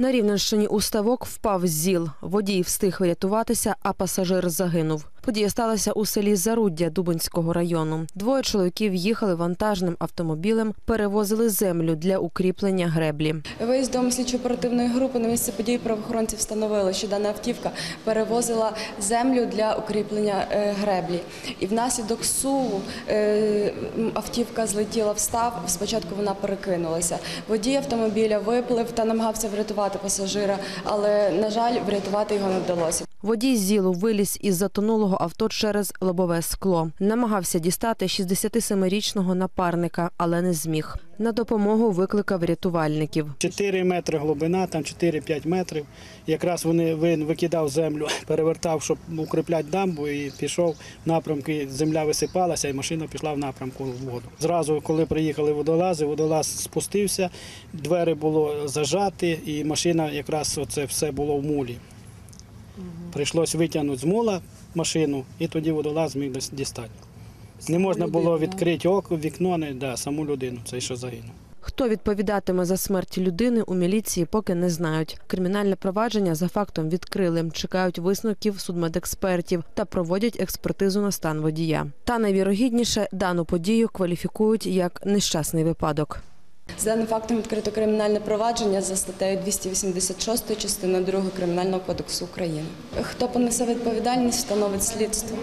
На Рівненщині у ставок впав ЗІЛ. Водій встиг врятуватися, а пасажир загинув. Подія сталася у селі Заруддя Дубинського району. Двоє чоловіків їхали вантажним автомобілем, перевозили землю для укріплення греблі. Виїздом слідчо-оперативної групи на місце події правоохоронці встановили, що дана автівка перевозила землю для укріплення е, греблі. І внаслідок суву е, автівка злетіла в став. Спочатку вона перекинулася. Водій автомобіля виплив та намагався врятувати пасажира, але на жаль, врятувати його не вдалося. Водій ЗІЛу виліз із затонулого авто через лобове скло. Намагався дістати 67-річного напарника, але не зміг. На допомогу викликав рятувальників. 4 метри глибина, там 4-5 метрів. Якраз вони він викидав землю, перевертав, щоб укріпляти дамбу, і пішов в напрямку. Земля висипалася, і машина пішла в напрямку в воду. Зразу, коли приїхали водолази, водолаз спустився, двері було зажаті, і машина якраз оце все було в мулі. Прийшлось витягнути з мула машину, і тоді водолаз зміг дос- дістати. Не можна було відкрити око, вікно, не да, саму людину, цей що загинув. Хто відповідатиме за смерть людини у міліції, поки не знають. Кримінальне провадження за фактом відкрили. Чекають висновків судмедекспертів та проводять експертизу на стан водія. Та найвірогідніше дану подію кваліфікують як нещасний випадок. За даним фактом відкрито кримінальне провадження за статтею 286 частини 2 Кримінального кодексу України. Хто понесе відповідальність, встановить слідство.